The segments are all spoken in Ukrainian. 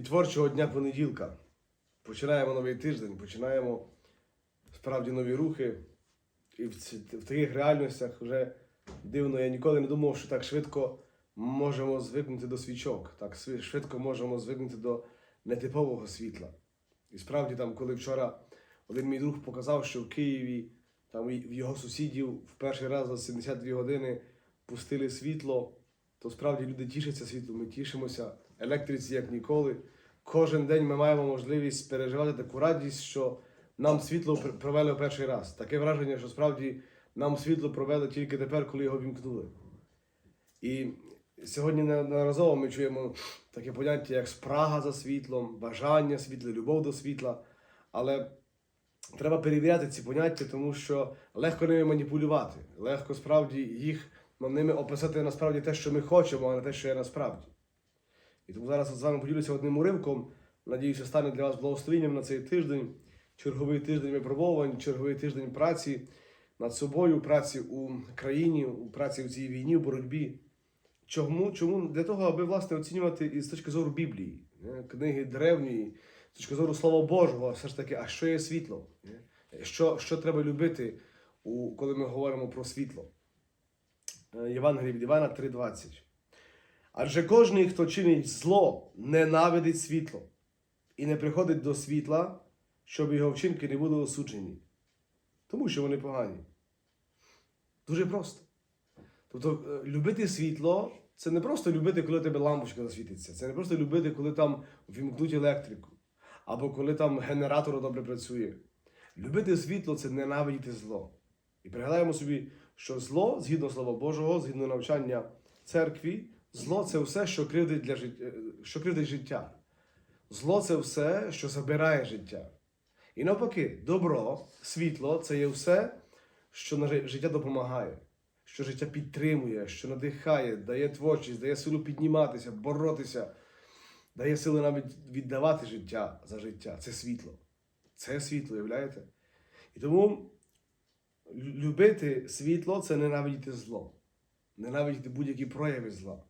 І творчого дня понеділка. Починаємо новий тиждень, починаємо справді нові рухи. І в, ці- в таких реальностях вже дивно, я ніколи не думав, що так швидко можемо звикнути до свічок, так швидко можемо звикнути до нетипового світла. І справді, там, коли вчора один мій друг показав, що в Києві там в його сусідів в перший раз за 72 години пустили світло, то справді люди тішаться світлом, ми тішимося електриці як ніколи. Кожен день ми маємо можливість переживати таку радість, що нам світло провели перший раз. Таке враження, що справді нам світло провели тільки тепер, коли його вімкнули. І сьогодні неодноразово ми чуємо таке поняття, як спрага за світлом, бажання світла, любов до світла. Але треба перевіряти ці поняття, тому що легко ними маніпулювати, легко справді їх ну, ними описати насправді те, що ми хочемо, а не те, що є насправді. І тому зараз з вами поділюся одним уривком. Надіюся, стане для вас благословенням на цей тиждень, черговий тиждень випробовувань, черговий тиждень праці над собою, праці у країні, у праці в цій війні, в боротьбі. Чому? Чому? Для того, аби власне оцінювати із точки зору Біблії, книги древньої, з точки зору Слова Божого, все ж таки, а що є світло? Що, що треба любити, коли ми говоримо про світло? Е, Євангеліє від Івана 3:20. Адже кожний, хто чинить зло, ненавидить світло і не приходить до світла, щоб його вчинки не були осуджені, тому що вони погані. Дуже просто. Тобто, е, любити світло це не просто любити, коли тебе лампочка засвітиться. Це не просто любити, коли там вімкнуть електрику, або коли там генератор добре працює. Любити світло це ненавидіти зло. І пригадаємо собі, що зло, згідно Слова Божого, згідно навчання церкві, зло це все, що кривдить, для жит... е, що кривдить життя. Зло це все, що забирає життя. І навпаки, добро, світло це є все, що на життя допомагає, що життя підтримує, що надихає, дає творчість, дає силу підніматися, боротися, дає сили навіть віддавати життя за життя. Це світло. Це світло, уявляєте? І тому любити світло це ненавидіти зло, ненавидіти будь-які прояви зла.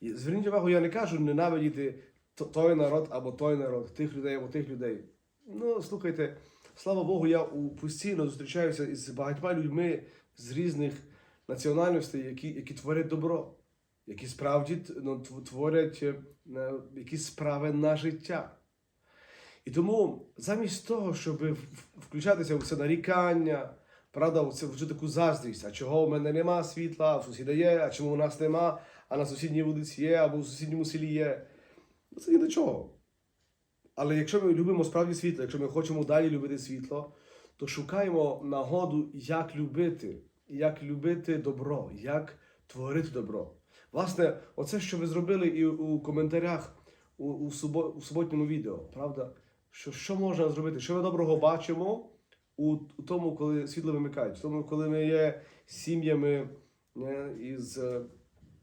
І зверніть увагу, я не кажу ненавидіти той народ або той народ, тих людей або тих людей. Ну, слухайте, слава Богу, я постійно зустрічаюся із багатьма людьми з різних національностей, які, які творять добро, які справді ну, творять е, е, якісь справи на життя. І тому замість того, щоб включатися в це нарікання, правда, в це в таку заздрість, а чого в мене нема світла, а в сусіда є, а чому у нас нема, а на сусідній вулиці є, або в сусідньому селі є. Ну, це ні до чого. Але якщо ми любимо справді світло, якщо ми хочемо далі любити світло, то шукаємо нагоду, як любити, як любити добро, як творити добро. Власне, оце, що ви зробили і у коментарях у, у, субо, у суботньому відео, правда? Що, що можна зробити? Що ми доброго бачимо у, тому, коли світло вимикають, в тому, коли ми є сім'ями не, із е,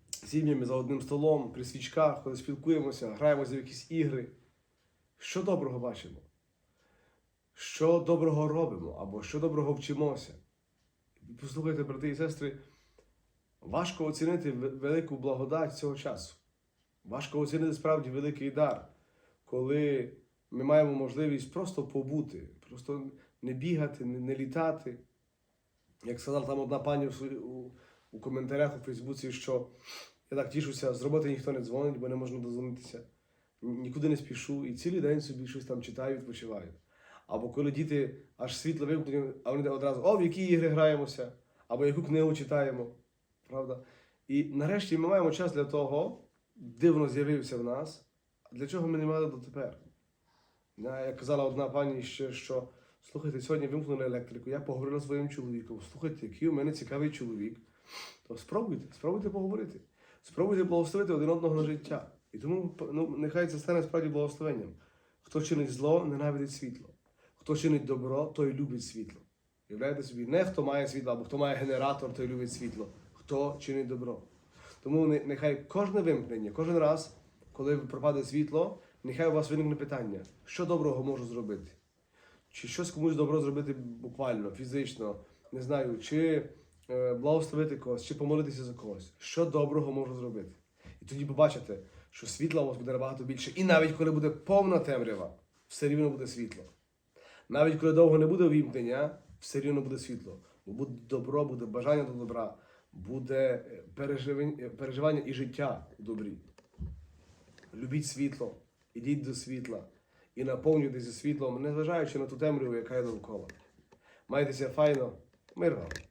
сім'ями за одним столом, при свічках, коли спілкуємося, граємося в якісь ігри. Що доброго бачимо? Що доброго робимо або що доброго вчимося? Послухайте, брати і сестри, важко оцінити велику благодать цього часу. Важко оцінити справді великий дар, коли ми маємо можливість просто побути, просто не бігати, не, не літати. Як сказала там одна пані у, у, коментарях у Фейсбуці, що я так тішуся, з роботи ніхто не дзвонить, бо не можна дозвонитися. Нікуди не спішу і цілий день собі щось там читаю, відпочиваю. Або коли діти аж світло вимкнуть, а вони одразу, о, в які ігри граємося, або яку книгу читаємо. Правда? І нарешті ми маємо час для того, дивно з'явився в нас, для чого ми не мали дотепер. Як казала одна пані ще, що слухайте, сьогодні вимкнули електрику, я поговорила зі своїм чоловіком. Слухайте, який у мене цікавий чоловік. То спробуйте, спробуйте поговорити. Спробуйте благословити один одного на життя. І тому ну, нехай це стане справді благословенням. Хто чинить зло, ненавидить світло. Хто чинить добро, той любить світло. Уявляєте собі, не хто має світло, або хто має генератор, той любить світло. Хто чинить добро. Тому нехай кожне вимкнення, кожен раз, коли пропаде світло, нехай у вас виникне питання, що доброго можу зробити? Чи щось комусь добро зробити буквально, фізично, не знаю, чи е, благословити когось, чи помолитися за когось. Що доброго можу зробити? І тоді побачите, що світла у вас буде набагато більше. І навіть коли буде повна темрява, все рівно буде світло. Навіть коли довго не буде увімкнення, все рівно буде світло. Бо буде добро, буде бажання до добра, буде е, переживання і життя у добрі. Любіть світло, ідіть до світла і наповнюйтеся світлом, незважаючи на ту темряву, яка є довкола. Майтеся файно, мир вам!